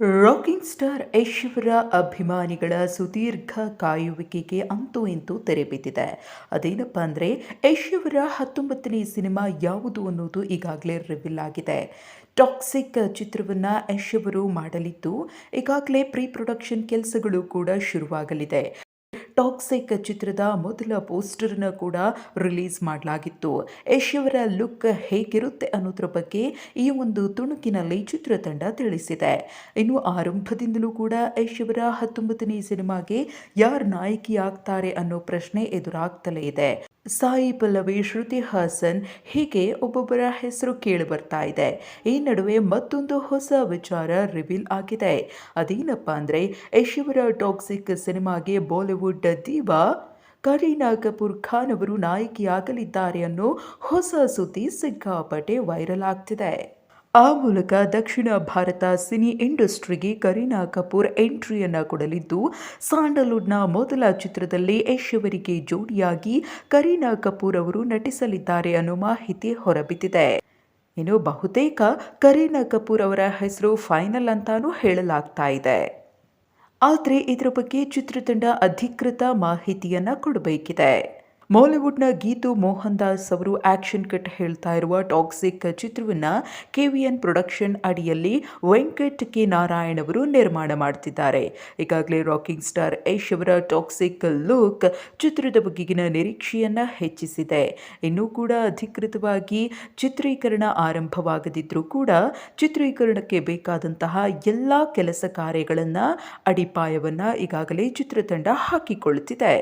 Rocking star ಐಶ್ವರ್ಯ ಅಭಿಮಾನಿಗಳ ಸುದೀರ್ಘ ಕಾಯುವಿಕೆಗೆ ಅಂತೂ ಇಂತೂ ತೆರೆ ಬಿದ್ದಿದೆ. ಅದೇನಪ್ಪ ಅಂದರೆ ಐಶ್ವರ್ಯ ಹತ್ತೊಂಬತ್ತನೇ ಸಿನಿಮಾ ಯಾವುದು ಅನ್ನೋದು ಈಗಾಗಲೇ ರಿವೀಲ್ ಆಗಿದೆ. ಟಾಕ್ಸಿಕ್ ಚಿತ್ರವನ್ನು ಐಶ್ವರು ಮಾಡಲಿದ್ದು, ಈಗಾಗಲೇ ಪ್ರೀ ಪ್ರೊಡಕ್ಷನ್ ಕೆಲಸಗಳು ಕೂಡ ಶುರುವಾಗಲಿದೆ. ಟಾಕ್ಸಿಕ್ ಚಿತ್ರದ ಮೊದಲ ಪೋಸ್ಟರ್ನ ಕೂಡ ರಿಲೀಸ್ ಮಾಡಲಾಗಿತ್ತು. ಯಶವರ ಲುಕ್ ಹೇಗಿರುತ್ತೆ ಅನ್ನೋದ್ರ ಬಗ್ಗೆ ಈ ಒಂದು ತುಣುಕಿನಲ್ಲಿ ಚಿತ್ರತಂಡ ತಿಳಿಸಿದೆ. ಇನ್ನು ಆರಂಭದಿಂದಲೂ ಕೂಡ ಯಶವರ ಹತ್ತೊಂಬತ್ತನೇ ಸಿನಿಮಾಗೆ ಯಾರು ನಾಯಕಿ ಆಗ್ತಾರೆ ಅನ್ನೋ ಪ್ರಶ್ನೆ ಎದುರಾಗ್ತಲೇ ಇದೆ. ಸಾಯಿ ಪಲ್ಲವಿ, ಶ್ರುತಿ ಹಾಸನ್ ಹೀಗೆ ಒಬ್ಬೊಬ್ಬರ ಹೆಸರು ಕೇಳಿ ಬರ್ತಾ ಇದೆ. ಈ ನಡುವೆ ಮತ್ತೊಂದು ಹೊಸ ವಿಚಾರ ರಿವೀಲ್ ಆಗಿದೆ. ಅದೇನಪ್ಪ ಅಂದರೆ ಯಶಿವರ ಟಾಕ್ಸಿಕ್ ಸಿನಿಮಾಗೆ ಬಾಲಿವುಡ್ ದೀವಾ ಕರೀನಾ ಕಪೂರ್ ಖಾನ್ ಅವರು ನಾಯಕಿಯಾಗಲಿದ್ದಾರೆ ಅನ್ನೋ ಹೊಸ ಸುದ್ದಿ ಸಿಕ್ಕಾಪಟ್ಟೆ ವೈರಲ್ ಆಗ್ತಿದೆ. ಆ ಮೂಲಕ ದಕ್ಷಿಣ ಭಾರತ ಸಿನಿ ಇಂಡಸ್ಟ್ರಿಗೆ ಕರೀನಾ ಕಪೂರ್ ಎಂಟ್ರಿಯನ್ನು ಕೊಡಲಿದ್ದು, ಸ್ಯಾಂಡಲ್ವುಡ್ನ ಮೊದಲ ಚಿತ್ರದಲ್ಲಿ ಯಶ್ ಜೋಡಿಯಾಗಿ ಕರೀನಾ ಕಪೂರ್ ಅವರು ನಟಿಸಲಿದ್ದಾರೆ ಅನ್ನೋ ಮಾಹಿತಿ ಹೊರಬಿದ್ದಿದೆ. ಇನ್ನು ಬಹುತೇಕ ಕರೀನಾ ಕಪೂರ್ ಅವರ ಹೆಸರು ಫೈನಲ್ ಅಂತಾನೂ ಹೇಳಲಾಗ್ತಾ ಇದೆ. ಆದರೆ ಇದರ ಬಗ್ಗೆ ಚಿತ್ರತಂಡ ಅಧಿಕೃತ ಮಾಹಿತಿಯನ್ನು ಕೊಡಬೇಕಿದೆ. ಮಾಲಿವುಡ್ನ ಗೀತು ಮೋಹನ್ ದಾಸ್ ಅವರು ಆಕ್ಷನ್ ಕಟ್ ಹೇಳ್ತಾ ಇರುವ ಟಾಕ್ಸಿಕ್ ಚಿತ್ರವನ್ನು ಕೆ ವಿ ಎನ್ ಪ್ರೊಡಕ್ಷನ್ ಅಡಿಯಲ್ಲಿ ವೆಂಕಟ್ ಕೆ ನಾರಾಯಣ್ ಅವರು ನಿರ್ಮಾಣ ಮಾಡ್ತಿದ್ದಾರೆ. ಈಗಾಗಲೇ ರಾಕಿಂಗ್ ಸ್ಟಾರ್ ಯಶ್ ಅವರ ಟಾಕ್ಸಿಕ್ ಲುಕ್ ಚಿತ್ರದ ಬಗೆಗಿನ ನಿರೀಕ್ಷೆಯನ್ನು ಹೆಚ್ಚಿಸಿದೆ. ಇನ್ನೂ ಕೂಡ ಅಧಿಕೃತವಾಗಿ ಚಿತ್ರೀಕರಣ ಆರಂಭವಾಗದಿದ್ದರೂ ಕೂಡ ಚಿತ್ರೀಕರಣಕ್ಕೆ ಬೇಕಾದಂತಹ ಎಲ್ಲ ಕೆಲಸ ಕಾರ್ಯಗಳನ್ನು ಅಡಿಪಾಯವನ್ನು ಈಗಾಗಲೇ ಚಿತ್ರತಂಡ ಹಾಕಿಕೊಳ್ಳುತ್ತಿದೆ